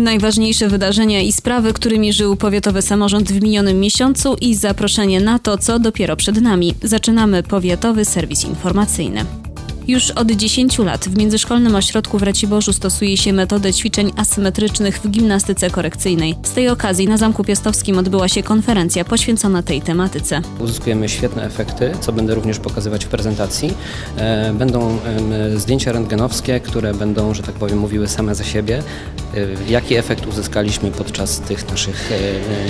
Najważniejsze wydarzenia i sprawy, którymi żył powiatowy samorząd w minionym miesiącu i zaproszenie na to, co dopiero przed nami. Zaczynamy powiatowy serwis informacyjny. Już od 10 lat w Międzyszkolnym Ośrodku w Raciborzu stosuje się metodę ćwiczeń asymetrycznych w gimnastyce korekcyjnej. Z tej okazji na Zamku Piastowskim odbyła się konferencja poświęcona tej tematyce. Uzyskujemy świetne efekty, co będę również pokazywać w prezentacji. E, Będą zdjęcia rentgenowskie, które będą, że tak powiem, mówiły same za siebie, e, jaki efekt uzyskaliśmy podczas tych naszych e,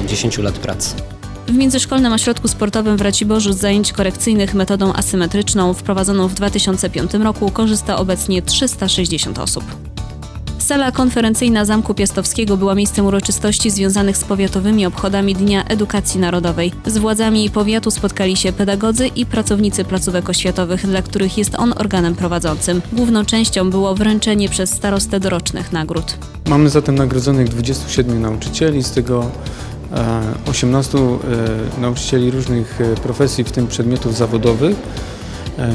e, 10 lat pracy. W Międzyszkolnym Ośrodku Sportowym w Raciborzu z zajęć korekcyjnych metodą asymetryczną wprowadzoną w 2005 roku korzysta obecnie 360 osób. Sala konferencyjna Zamku Piastowskiego była miejscem uroczystości związanych z powiatowymi obchodami Dnia Edukacji Narodowej. Z władzami powiatu spotkali się pedagodzy i pracownicy placówek oświatowych, dla których jest on organem prowadzącym. Główną częścią było wręczenie przez starostę dorocznych nagród. Mamy zatem nagrodzonych 27 nauczycieli, z tego 18 e, nauczycieli różnych e, profesji, w tym przedmiotów zawodowych e,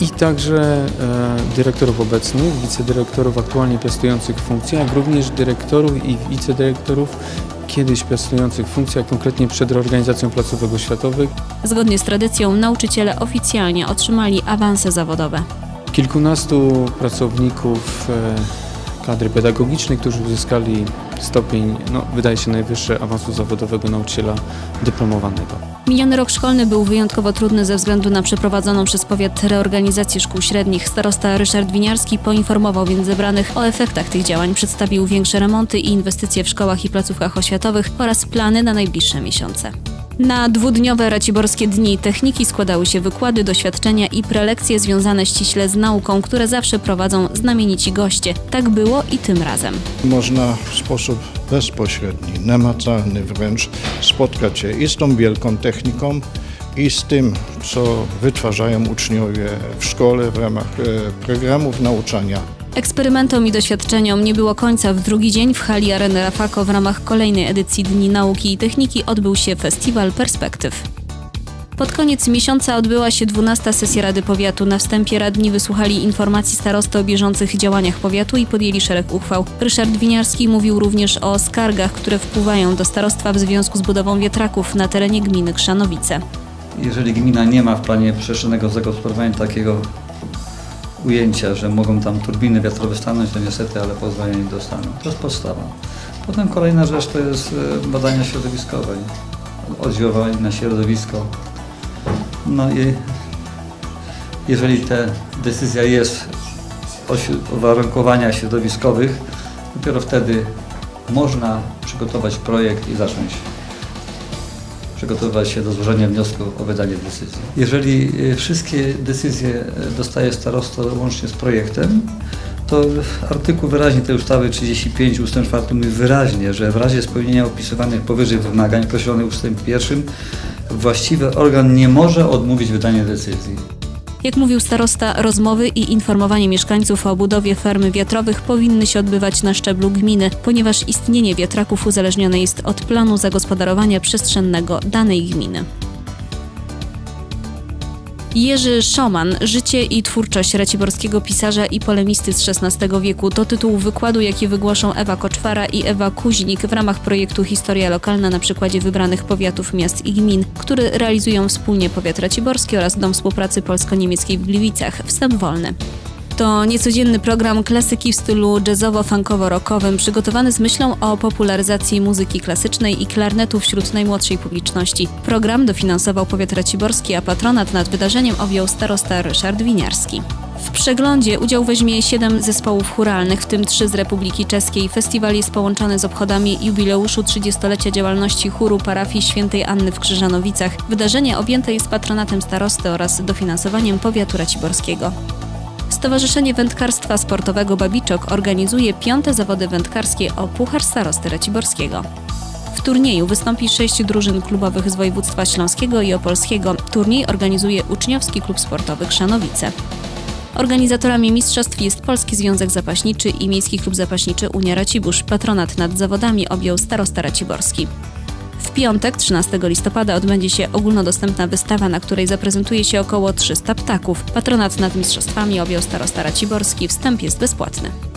i także e, dyrektorów obecnych, wicedyrektorów aktualnie piastujących funkcje, jak również dyrektorów i wicedyrektorów kiedyś piastujących funkcje, konkretnie przed reorganizacją placówek oświatowych. Zgodnie z tradycją nauczyciele oficjalnie otrzymali awanse zawodowe. kilkunastu pracowników e, kadry pedagogicznej, którzy uzyskali stopień, no, wydaje się najwyższy awansu zawodowego nauczyciela dyplomowanego. Miniony rok szkolny był wyjątkowo trudny ze względu na przeprowadzoną przez powiat reorganizację szkół średnich. Starosta Ryszard Winiarski poinformował więc zebranych o efektach tych działań, przedstawił większe remonty i inwestycje w szkołach i placówkach oświatowych oraz plany na najbliższe miesiące. Na dwudniowe raciborskie dni techniki składały się wykłady, doświadczenia i prelekcje związane ściśle z nauką, które zawsze prowadzą znamienici goście. Tak było i tym razem. Można w sposób bezpośredni, namacalny wręcz spotkać się i z tą wielką techniką, i z tym, co wytwarzają uczniowie w szkole w ramach e, programów nauczania. Eksperymentom i doświadczeniom nie było końca. W drugi dzień w hali Areny Rafako w ramach kolejnej edycji Dni Nauki i Techniki odbył się festiwal Perspektyw. Pod koniec miesiąca odbyła się 12 sesja Rady Powiatu. Na wstępie radni wysłuchali informacji starosty o bieżących działaniach powiatu i podjęli szereg uchwał. Ryszard Winiarski mówił również o skargach, które wpływają do starostwa w związku z budową wiatraków na terenie gminy Krzanowice. Jeżeli gmina nie ma w planie przestrzennego zagospodarowania takiego ujęcia, że mogą tam turbiny wiatrowe stanąć, to niestety, ale pozwolenia nie dostaną. To jest podstawa. Potem kolejna rzecz to jest e, badania środowiskowe, nie? oddziaływanie na środowisko. No i jeżeli ta decyzja jest warunkowaniach środowiskowych, dopiero wtedy można przygotować projekt i zacząć przygotowywać się do złożenia wniosku o wydanie decyzji. Jeżeli e, wszystkie decyzje e, dostaje starosta łącznie z projektem, to artykuł wyraźnie tej ustawy 35 ust. 4 mówi wyraźnie, że w razie spełnienia opisywanych powyżej wymagań określonych ust. 1 właściwy organ nie może odmówić wydania decyzji. Jak mówił starosta, rozmowy i informowanie mieszkańców o budowie farmy wiatrowych powinny się odbywać na szczeblu gminy, ponieważ istnienie wiatraków uzależnione jest od planu zagospodarowania przestrzennego danej gminy. Jerzy Szoman, Życie i twórczość raciborskiego pisarza i polemisty z XVI wieku to tytuł wykładu, jaki wygłoszą Ewa Koczwara i Ewa Kuźnik w ramach projektu Historia Lokalna na przykładzie wybranych powiatów, miast i gmin, który realizują wspólnie powiat raciborski oraz Dom Współpracy Polsko-Niemieckiej w Gliwicach. Wstęp wolny. To niecodzienny program klasyki w stylu jazzowo-funkowo-rockowym, przygotowany z myślą o popularyzacji muzyki klasycznej i klarnetu wśród najmłodszej publiczności. Program dofinansował powiat raciborski, a patronat nad wydarzeniem objął starosta Ryszard Winiarski. W przeglądzie udział weźmie siedem zespołów churalnych, w tym trzy z Republiki Czeskiej. Festiwal jest połączony z obchodami jubileuszu 30-lecia działalności chóru parafii świętej Anny w Krzyżanowicach. Wydarzenie objęte jest patronatem starosty oraz dofinansowaniem powiatu raciborskiego. Stowarzyszenie Wędkarstwa Sportowego Babiczok organizuje piąte zawody wędkarskie o Puchar Starosty Raciborskiego. W turnieju wystąpi sześć drużyn klubowych z województwa śląskiego i opolskiego. Turniej organizuje Uczniowski Klub Sportowy Chrzanowice. Organizatorami mistrzostw jest Polski Związek Zapaśniczy i Miejski Klub Zapaśniczy Unia Racibórz. Patronat nad zawodami objął starosta raciborski. W piątek, 13 listopada, odbędzie się ogólnodostępna wystawa, na której zaprezentuje się około 300 ptaków. Patronat nad mistrzostwami objął starosta raciborski. Wstęp jest bezpłatny.